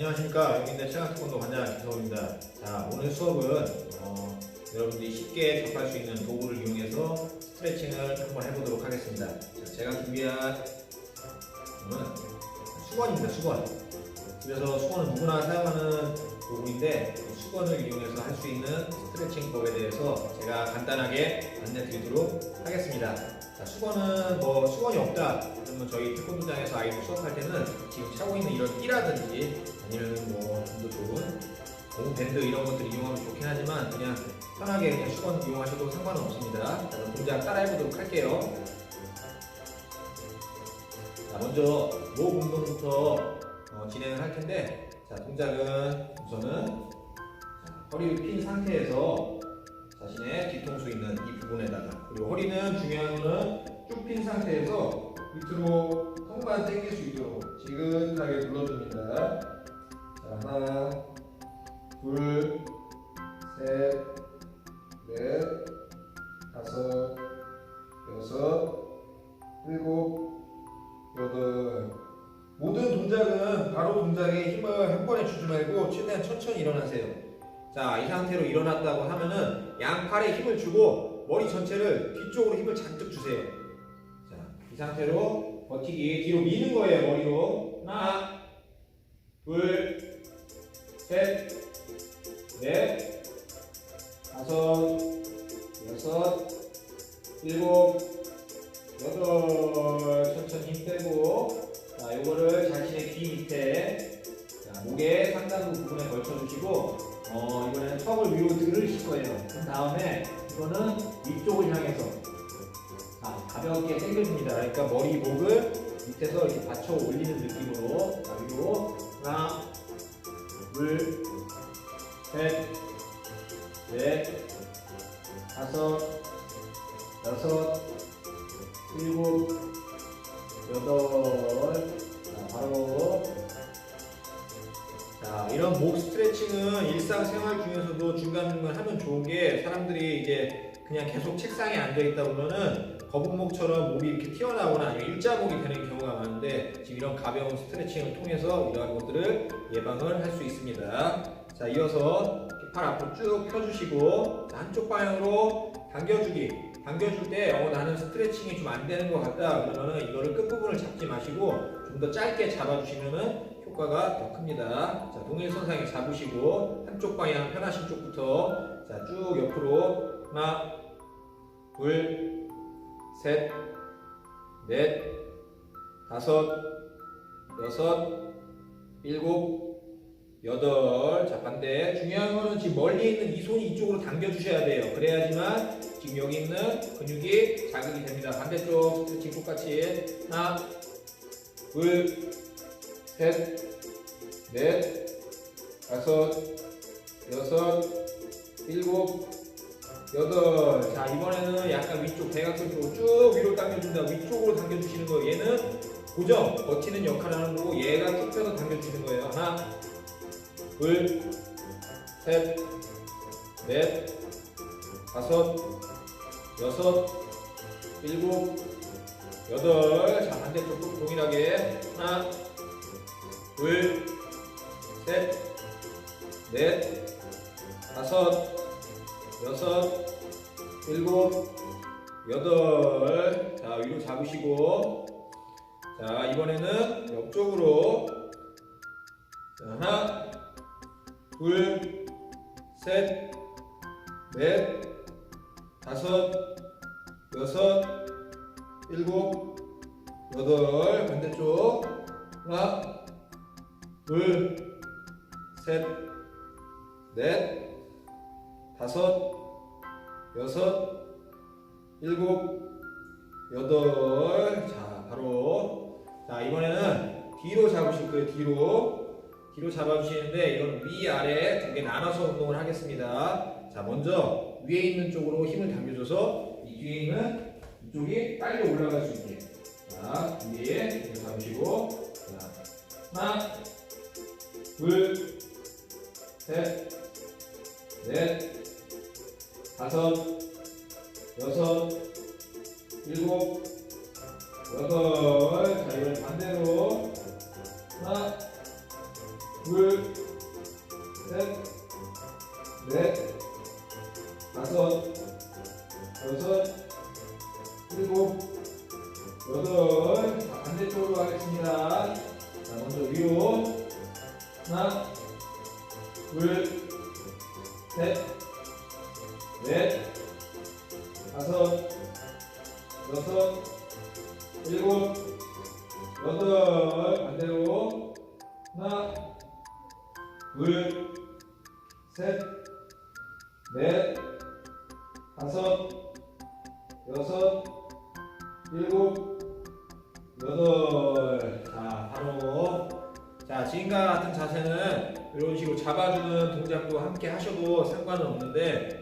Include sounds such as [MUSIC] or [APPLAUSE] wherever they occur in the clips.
안녕하십니까 여기는 시간태권도 관장 김성호입니다. 자 오늘 수업은 어, 여러분들이 쉽게 접할 수 있는 도구를 이용해서 스트레칭을 한번 해보도록 하겠습니다. 자, 제가 준비한 수건입니다. 수건. 그래서 수건은 누구나 사용하는 도구인데 이 수건을 이용해서 할 수 있는 스트레칭법에 대해서 제가 간단하게 안내 드리도록 하겠습니다. 자, 수건은 뭐 수건이 없다 그러면 저희 태권도장에서 아이들 수업할 때는 지금 차고 있는 이런 띠라든지 아니면 뭐 좀 더 좋은 고무 밴드 이런 것들 이용하면 좋긴 하지만 그냥 편하게 그냥 수건 이용하셔도 상관은 없습니다. 자, 그럼 동작 따라해보도록 할게요. 자, 먼저 목 운동부터 어, 진행을 할 텐데 자, 동작은 우선은 자, 허리를 핀 상태에서 자신의 뒤통수 있는 이 부분에다가 그리고 허리는 중요한 거는 쭉 핀 상태에서 밑으로 턱만 당길 수 있도록 지긋하게 눌러줍니다. 자, 하나, 둘, 셋, 넷, 다섯, 여섯, 일곱, 여덟. 모든 동작은 바로 동작에 힘을 한 번에 주지 말고 최대한 천천히 일어나세요. 자, 이 상태로 일어났다고 하면은 양팔에 힘을 주고 머리 전체를 뒤쪽으로 힘을 잔뜩 주세요. 자, 이 상태로 버티기 뒤로 미는 거예요, 머리로. 하나, 둘, 셋, 넷, 다섯, 여섯, 일곱, 여덟. 천천히 힘 빼고. 자, 요거를 자신의 귀 밑에, 자, 목의 상단부 부분에 걸쳐주시고, 어, 이번에는 턱을 위로 들으실 거예요. 그 다음에 이거는 위쪽을 향해서 자, 가볍게 당겨줍니다. 그러니까 머리, 목을 밑에서 이렇게 받쳐 올리는 느낌으로 자, 위로 하나, 둘, 셋, 넷, 다섯, 여섯, 일곱, 여덟. 자, 바로 자, 이런 목 스트레칭은 일상생활 중에서도 중간중간 하면 좋은 게 사람들이 이제 그냥 계속 책상에 앉아 있다 보면은 거북목처럼 목이 이렇게 튀어나오거나 아니면 일자목이 되는 경우가 많은데 지금 이런 가벼운 스트레칭을 통해서 이러한 것들을 예방을 할 수 있습니다. 자, 이어서 팔 앞으로 쭉 펴주시고 한쪽 방향으로 당겨주기. 당겨줄 때 어, 나는 스트레칭이 좀 안 되는 것 같다 그러면은 이거를 끝부분을 잡지 마시고 좀 더 짧게 잡아주시면은 효과가 더 큽니다. 자, 동일 선상에 잡으시고 한쪽 방향 편하신 쪽부터 자, 쭉 옆으로 하나, 둘, 셋, 넷, 다섯, 여섯, 일곱, 여덟. 자, 반대. 중요한 거는 지금 멀리 있는 이 손이 이쪽으로 당겨 주셔야 돼요. 그래야지만 지금 여기 있는 근육이 자극이 됩니다. 반대쪽 스트레칭 똑같이 하나, 둘, 셋, 넷, 다섯, 여섯, 일곱, 여덟. 자, 이번에는 약간 위쪽 대각선 쪽으로 쭉 위로 당겨준다. 위쪽으로 당겨주시는 거예요. 얘는 고정, 버티는 역할을 하는 거고, 얘가 쭉 펴서 당겨주시는 거예요. 하나, 둘, 셋, 넷, 다섯, 여섯, 일곱, 여덟. 자, 반대쪽도 동일하게. 하나, 둘, 셋, 넷, 다섯, 여섯, 일곱, 여덟. 자, 위로 잡으시고. 자, 이번에는 옆쪽으로. 자, 하나, 둘, 셋, 넷, 다섯, 여섯, 일곱, 여덟. 반대쪽. 하나, 둘, 셋, 넷, 다섯, 여섯, 일곱, 여덟. 자, 바로. 자, 이번에는 뒤로 잡으실 거예요. 뒤로. 뒤로 잡아주시는데, 이건 위, 아래 두 개 나눠서 운동을 하겠습니다. 자, 먼저 위에 있는 쪽으로 힘을 당겨줘서 이 뒤에 있는 이쪽이 빨리 올라갈 수 있게. 자, 위에 잡으시고. 자, 하나, 둘, 셋, 넷, 다섯, 여섯, 일곱, 여덟. 자, 이번엔 반대로. 하나, 둘, 넷, 다섯, 여섯, 일곱, 여덟. 반대로. 하나, 둘, 셋, 넷, 다섯, 여섯, 일곱, 여덟. 자, 바로. 자, 지금과 같은 자세는 이런 식으로 잡아주는 동작도 함께 하셔도 상관은 없는데, 어,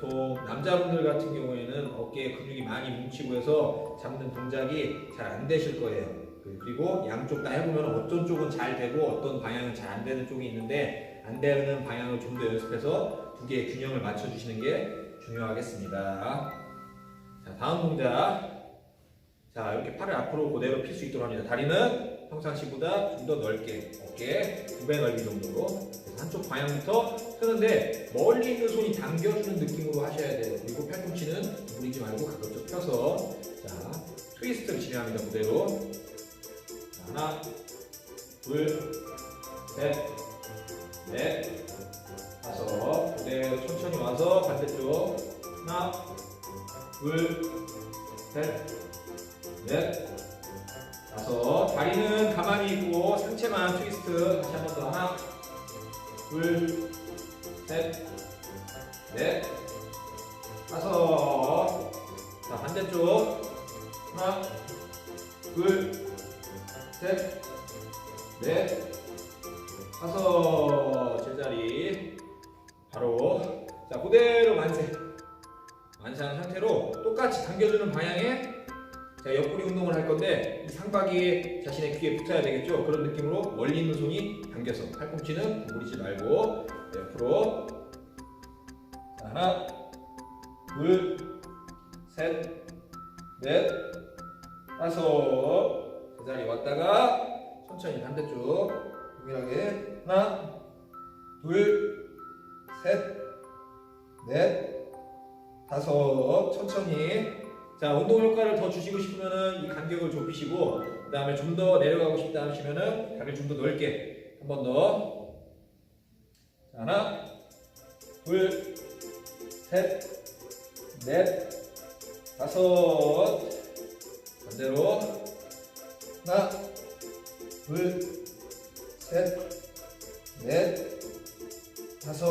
보통 남자분들 같은 경우에는 어깨에 근육이 많이 뭉치고 해서 잡는 동작이 잘 안 되실 거예요. 그- 그리고 양쪽 다 해보면 어떤 쪽은 잘 되고 어떤 방향은 잘 안 되는 쪽이 있는데, 안 되는 방향을 좀 더 연습해서 두 개의 균형을 맞춰주시는 게 중요하겠습니다. 자, 다음 동작. 자, 이렇게 팔을 앞으로 그대로 필 수 있도록 합니다. 다리는 평상시보다 좀 더 넓게, 어깨 두 배 넓이 정도로. 한쪽 방향부터 펴는데 멀리 있는 손이 당겨주는 느낌으로 하셔야 돼요. 그리고 팔꿈치는 구부리지 말고 가급적 펴서 자, 트위스트를 진행합니다. 그대로. 자, 하나, 둘, 셋, 넷, 다섯. 그대로 천천히 와서 반대쪽. 하나, 둘, 셋, 넷, 다리는 가만히 있고 상체만 트위스트. 다시 한 번 더. 하나, 둘, 셋, 넷, 다섯. 자, 반대쪽. 하나, 둘, 셋, 넷, 다섯. 제자리. 바로. 자, 그대로 만세. 만세한 상태로 똑같이 당겨주는 방향에 자, 옆구리 운동을 할 건데 이 상박이 자신의 귀에 붙어야 되겠죠? 그런 느낌으로 멀리 있는 손이 당겨서 팔꿈치는 구부리지 말고 옆으로 자, 하나 둘 셋 넷 다섯 제자리 왔다가 천천히 반대쪽 동일하게 하나 둘 셋 넷 다섯 천천히 자 운동 효과를 더 주시고 싶으면은 이 간격을 좁히시고 그 다음에 좀 더 내려가고 싶다 하시면은 다리를 좀 더 넓게 한 번 더. 하나 둘셋넷 다섯. 반대로. 하나 둘셋넷 다섯.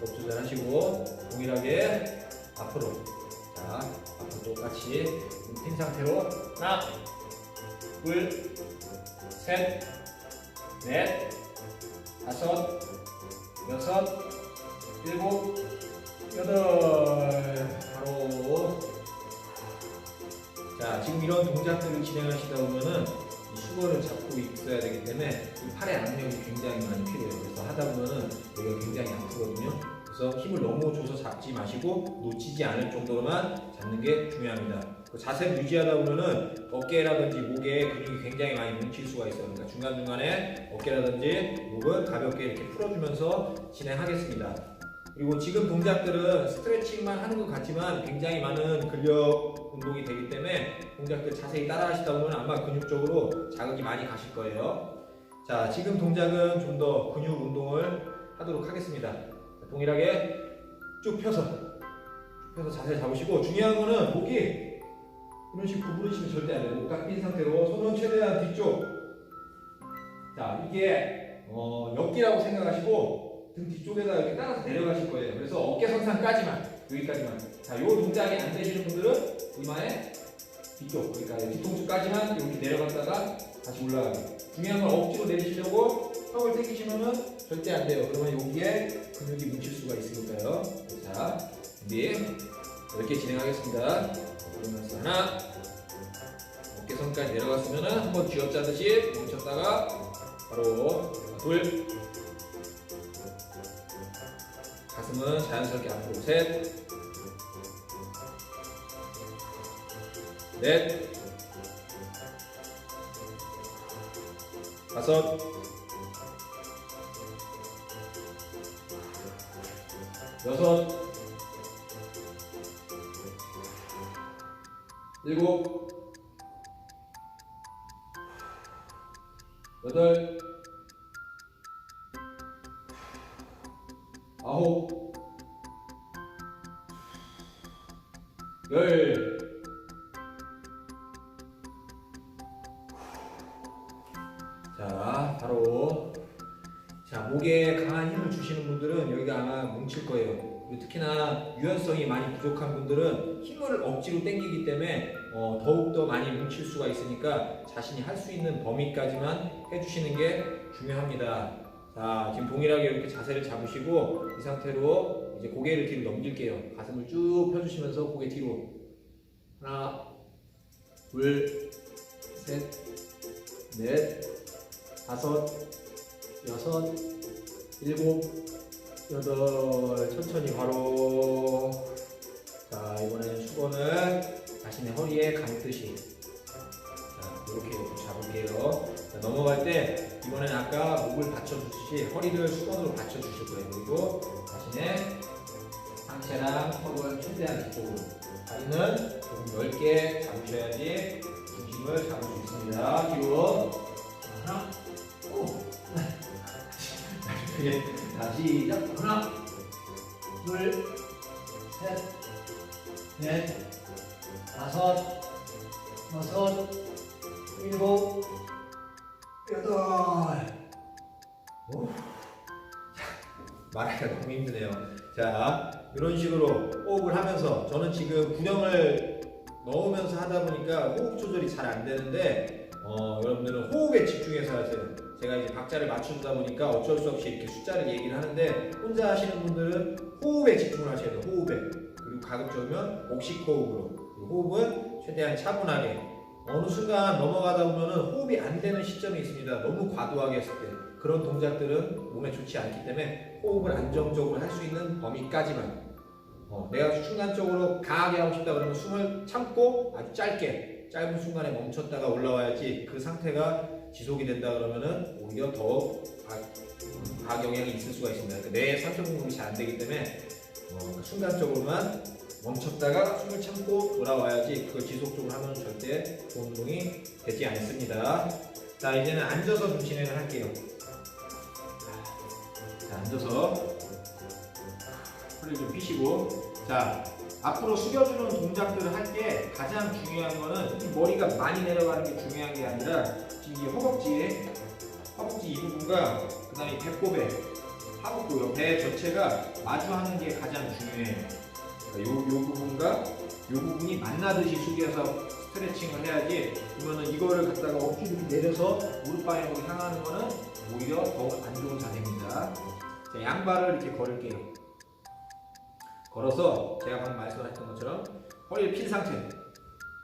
호흡 조절하시고 동일하게 앞으로 자 앞으로 똑같이 핀 상태로 하나 둘셋넷 다섯 여섯 일곱 여덟 바로 자 지금 이런 동작들을 진행하시다 보면은 이 수건을 잡고 있어야 되기 때문에 이 팔의 압력이 굉장히 많이 필요해요. 그래서 하다 보면은 여기가 굉장히 아프거든요. 그래서 힘을 너무 줘서 잡지 마시고 놓치지 않을 정도로만 잡는 게 중요합니다. 그 자세를 유지하다 보면은 어깨라든지 목에 근육이 굉장히 많이 뭉칠 수가 있어요. 그러니까 중간 중간에 어깨라든지 목을 가볍게 이렇게 풀어주면서 진행하겠습니다. 그리고 지금 동작들은 스트레칭만 하는 것 같지만 굉장히 많은 근력 운동이 되기 때문에 동작들 자세히 따라 하시다 보면 아마 근육적으로 자극이 많이 가실 거예요. 자, 지금 동작은 좀 더 근육 운동을 하도록 하겠습니다. 자, 동일하게 쭉 펴서, 쭉 펴서 자세 잡으시고 중요한 거는 목이 이런 식으로 구부리시면 절대 안 돼요. 목딱핀 상태로 손은 최대한 뒤쪽. 자, 이게 어, 옆기라고 생각하시고 등 뒤쪽에다 이렇게 따라서 내려가실 거예요. 그래서 어깨 선상까지만 여기까지만. 자, 요 동작이 안 되시는 분들은 이마에 뒤쪽, 그러니까 뒤통수까지만 이렇게 내려갔다가 다시 올라가기. 중요한 건 억지로 내리시려고 턱을 당기시면은 절대 안 돼요. 그러면 여기에 근육이 뭉칠 수가 있으니까요. 자, 준비. 이렇게 진행하겠습니다. 그러면서 하나, 어깨선까지 내려갔으면은 한번 쥐어짜듯이 멈췄다가 바로 둘, 가슴은 자연스럽게 앞으로 셋, 넷, 다섯, 여섯, 일곱, 여덟, 자신이 할 수 있는 범위까지만 해주시는 게 중요합니다. 자, 지금 동일하게 이렇게 자세를 잡으시고 이 상태로 이제 고개를 뒤로 넘길게요. 가슴을 쭉 펴주시면서 고개 뒤로 하나, 둘, 셋, 넷, 다섯, 여섯, 일곱, 여덟 천천히 바로 자 이번에는 수건을 자신의 허리에 감듯이 자 이렇게 잡을게요. 자, 넘어갈 때 이번에는 아까 목을 받쳐주듯이 허리를 수건으로 받쳐주실 거예요. 그리고 자신의 상체랑 턱을 최대한 이쪽으로. 다리는 조금 넓게 잡으셔야지 중심을 잡을 수 있습니다. 자, 하나. 오. [LAUGHS] 자, 시작. 하나, 둘, 셋, 넷, 다섯, 여섯, 일곱, 여덟. 오. 자, 말하기가 너무 힘드네요. 자, 이런 식으로 호흡을 하면서 저는 지금 구령을 넣으면서 하다 보니까 호흡 조절이 잘 안 되는데 어, 여러분들은 호흡에 집중해서 하세요. 제가 이제 박자를 맞추다 보니까 어쩔 수 없이 이렇게 숫자를 얘기를 하는데 혼자 하시는 분들은 호흡에 집중을 하셔야 돼요. 호흡에. 그리고 가급적이면 복식 호흡으로. 호흡은 최대한 차분하게. 어느 순간 넘어가다 보면은 호흡이 안 되는 시점이 있습니다. 너무 과도하게 했을 때. 그런 동작들은 몸에 좋지 않기 때문에 호흡을 안정적으로 할 수 있는 범위까지만. 어, 내가 순간적으로 강하게 하고 싶다 그러면 숨을 참고 아주 짧게 짧은 순간에 멈췄다가 올라와야지 그 상태가 지속이 된다 그러면은 오히려 더 과- 과경향이 있을 수가 있습니다. 그러니까 뇌 상체 공급이 잘 안 되기 때문에 어, 순간적으로만 멈췄다가 숨을 참고 돌아와야지 그걸 지속적으로 하면 절대 좋은 운동이 되지 않습니다. 자 이제는 앉아서 좀 진행을 할게요. 자 앉아서 허리를 좀 펴시고 자 앞으로 숙여주는 동작들을 할 때 가장 중요한 거는 이 머리가 많이 내려가는 게 중요한 게 아니라 지금 이 허벅지에 허벅지 이 부분과 그 다음에 배꼽에 하복부 배 전체가 마주하는 게 가장 중요해요. 요, 요 부분과 요 부분이 만나듯이 숙여서 스트레칭을 해야지 그러면은 이거를 갖다가 억지로 내려서 무릎 방향으로 향하는 거는 오히려 더안 좋은 자세입니다. 자, 양발을 이렇게 걸을게요. 걸어서 제가 방금 말씀하셨던 것처럼 허리를 핀 상태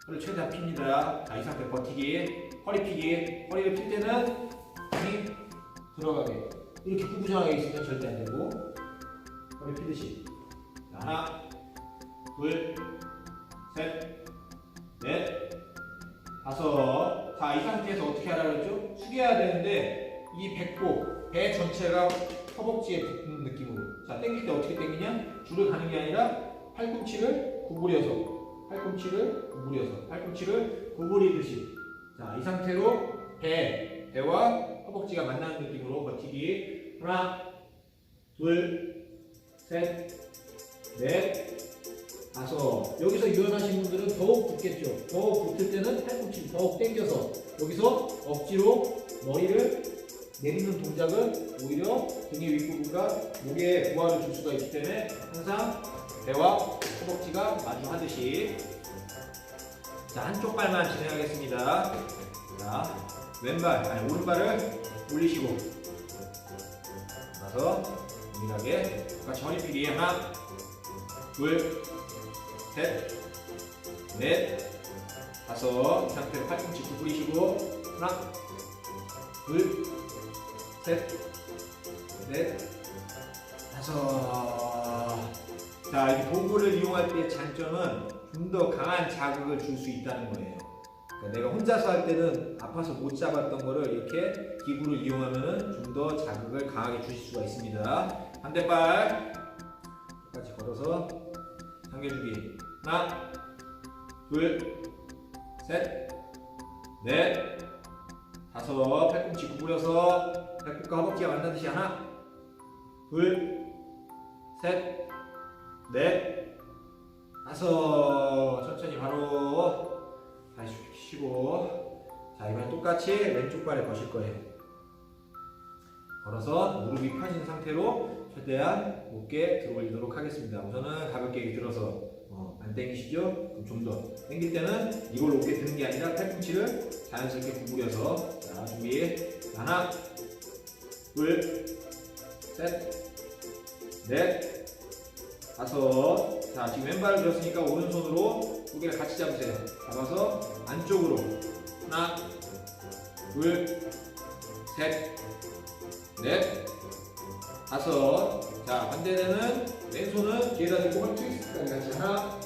허리를 최대한 핍니다 자, 이 상태 버티기 허리 피기 허리를 필 때는 힘이 들어가게 이렇게 구부정하게 있으면 절대 안 되고 허리 피듯이 자, 하나 둘 셋 넷 다섯. 자 이 상태에서 어떻게 하라고 했죠? 숙여야 되는데 이 배꼽 배 전체가 허벅지에 붙는 느낌으로. 자 당길 때 어떻게 당기냐? 줄을 가는 게 아니라 팔꿈치를 구부려서 팔꿈치를 구부려서 팔꿈치를 구부리듯이. 자 이 상태로 배 배와 허벅지가 만나는 느낌으로 버티기. 하나 둘 셋 넷 다섯 여기서 유연하신 분들은 더욱 붙겠죠. 더욱 붙을 때는 팔꿈치를 더욱 당겨서 여기서 억지로 머리를 내리는 동작은 오히려 등의 윗부분과 목에 부하를 줄 수가 있기 때문에 항상 배와 허벅지가 마주하듯이 자 한쪽 발만 진행하겠습니다. 자 왼발 아니 오른발을 올리시고 나서 동일하게 허리 펴기 하나 둘 셋 넷 다섯 이 상태로 팔꿈치 구부리시고 하나 둘 셋, 넷, 다섯. 자, 이 도구를 이용할 때 장점은 좀 더 강한 자극을 줄 수 있다는 거예요. 그러니까 내가 혼자서 할 때는 아파서 못 잡았던 거를 이렇게 기구를 이용하면은 좀더 자극을 강하게 주실 수가 있습니다. 반대발 똑같이 걸어서 당겨주기. 하나, 둘, 셋, 넷, 다섯, 팔꿈치 구부려서 배꼽과 허벅지가 만나듯이 하나, 둘, 셋, 넷, 다섯. 천천히 바로 다시 쉬고. 자, 이번엔 똑같이 왼쪽 발에 거실 거예요. 걸어서 무릎이 펴진 상태로 최대한 높게 들어 올리도록 하겠습니다. 우선은 가볍게 들어서 어, 안 당기시죠? 그럼 좀 더. 당길 때는 이걸 높게 드는 게 아니라 팔꿈치를 자연스럽게 구부려서 자, 준비. 하나, 둘, 셋, 넷, 다섯. 자, 지금 왼발을 들었으니까 오른손으로 고개를 같이 잡으세요. 잡아서 안쪽으로. 하나, 둘, 셋, 넷, 다섯. 자, 반대되는 왼손은 뒤에다 대고 헐 트위스트까지 같이 하나,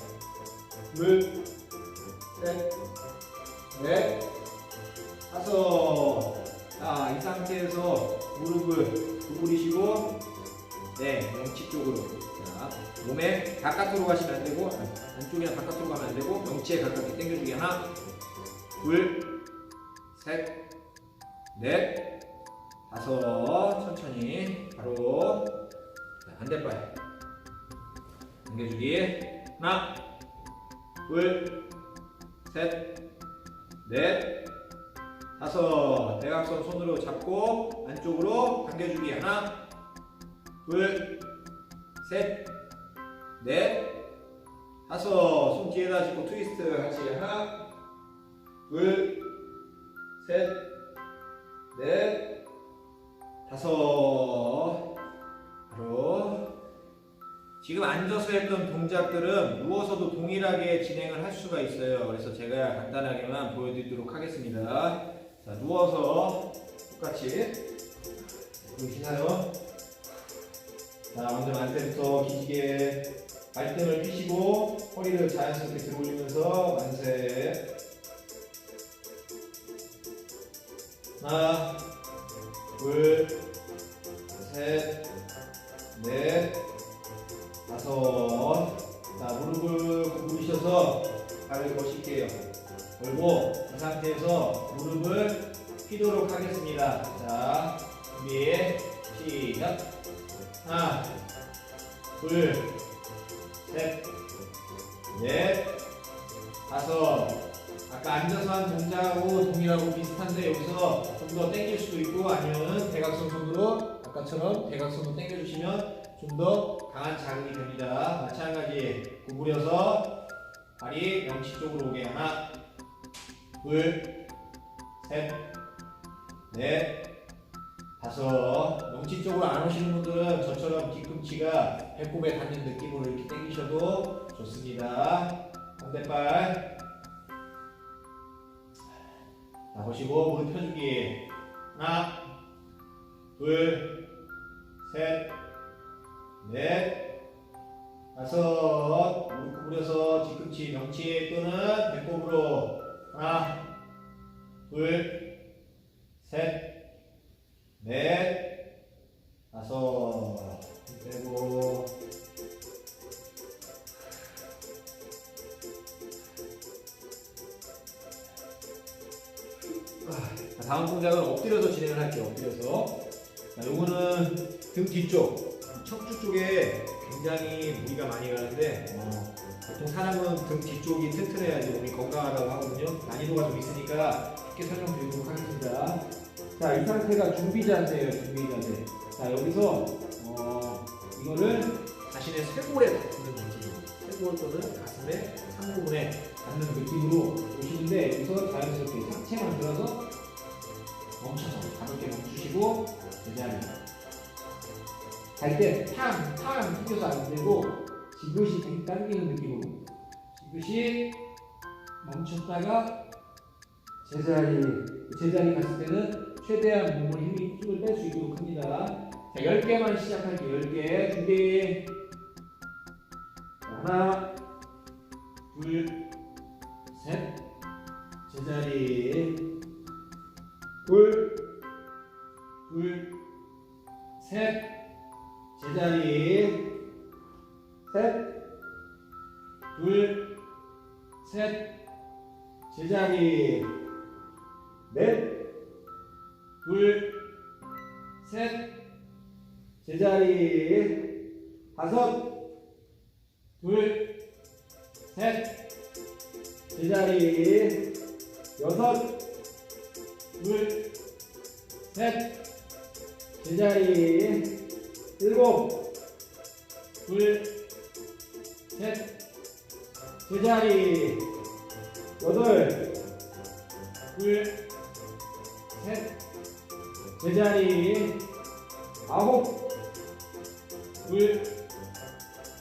둘, 셋, 넷, 다섯. 자, 이 상태에서 무릎을 구부리시고, 네, 명치 쪽으로. 자, 몸에 바깥으로 가시면 안 되고, 안쪽이나 바깥으로 가면 안 되고, 명치에 가깝게 당겨주기 하나, 둘, 셋, 넷, 다섯. 천천히 바로 자, 반대발 당겨주기 하나, 둘, 셋, 넷, 다섯. 대각선 손으로 잡고 안쪽으로 당겨주기 하나, 둘, 셋, 넷, 다섯. 손 뒤에다 짚고 트위스트 같이 하나, 둘, 셋, 넷, 다섯. 바로 지금 앉아서 했던 동작들은 누워서도 동일하게 진행을 할 수가 있어요. 그래서 제가 간단하게만 보여드리도록 하겠습니다. 자, 누워서 똑같이 보이시나요? 자, 먼저 만세부터 기지개 발등을 펴시고 허리를 자연스럽게 들어 올리면서 만세. 하나, 둘, 셋, 넷, 다섯. 자, 무릎을 구부리셔서 발을 거실게요. 걸고 이 상태에서 무릎을 펴도록 하겠습니다. 자, 준비, 시작. 하나, 둘, 셋, 넷, 다섯. 아까 앉아서 한 동작하고 동일하고 비슷한데 여기서 좀 더 당길 수도 있고 아니면 대각선 손으로 아까처럼 대각선으로 당겨주시면 좀 더 강한 자극이 됩니다. 마찬가지 구부려서 발이 명치 쪽으로 오게 하나, 둘, 셋, 넷, 다섯. 명치 쪽으로 안 오시는 분들은 저처럼 뒤꿈치가 배꼽에 닿는 느낌으로 이렇게 당기셔도 좋습니다. 반대발. 자, 보시고 무릎 펴주기. 하나, 둘, 셋, 넷, 다섯. 무릎 구부려서 뒤꿈치, 명치 또는 배꼽으로. 하나, 둘, 셋, 넷, 다섯. 빼고. 자, 다음 동작은 엎드려서 진행을 할게요. 엎드려서. 자, 요거는 등 뒤쪽, 척추 쪽에 굉장히 무리가 많이 가는데 어, 보통 사람은 등 뒤쪽이 튼튼해야지 몸이 건강하다고 하거든요. 난이도가 좀 있으니까 쉽게 설명드리도록 하겠습니다. 자, 이 상태가 준비 자세예요. 준비 자세. 자, 여기서 어, 이거를 자신의 쇄골에 닿는 느낌으로, 쇄골 또는 가슴의 상 부분에 닿는 느낌으로 보시는데 여기서 자연스럽게 상체만 들어서 멈춰서 가볍게 멈추시고 제자리. 갈때 탕, 탕 튕겨서 안 되고 지그시 등 당기는 느낌으로 지그시 멈췄다가 제자리 제자리 갔을 때는 최대한 몸을 힘이 힘을 뺄 수 있도록 합니다. 자, 10개만 시작할게요. 10개 준비 하나 둘셋 제자리 둘 둘, 셋, 제자리, 셋, 둘, 셋, 제자리. 넷, 둘, 셋, 제자리. 다섯, 둘, 셋, 제자리. 여섯, 둘, 셋, 제자리 일곱, 둘, 셋, 제자리 여덟, 둘, 셋, 제자리 아홉, 둘,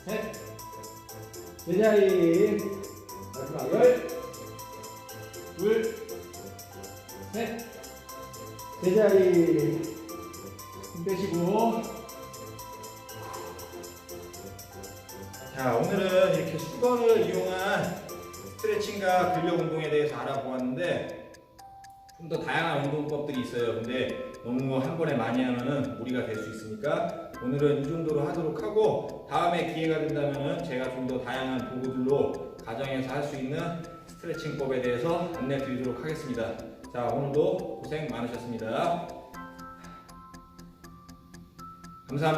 셋, 제자리 마지막 열, 둘, 셋, 제자리 힘 빼시고 자 오늘은 이렇게 수건을 이용한 스트레칭과 근력 운동에 대해서 알아보았는데 좀 더 다양한 운동법들이 있어요. 근데 너무 한 번에 많이 하면은 무리가 될 수 있으니까 오늘은 이 정도로 하도록 하고 다음에 기회가 된다면은 제가 좀 더 다양한 도구들로 가정에서 할 수 있는 스트레칭법에 대해서 안내 드리도록 하겠습니다. 자 오늘도 고생 많으셨습니다. 감사합니다.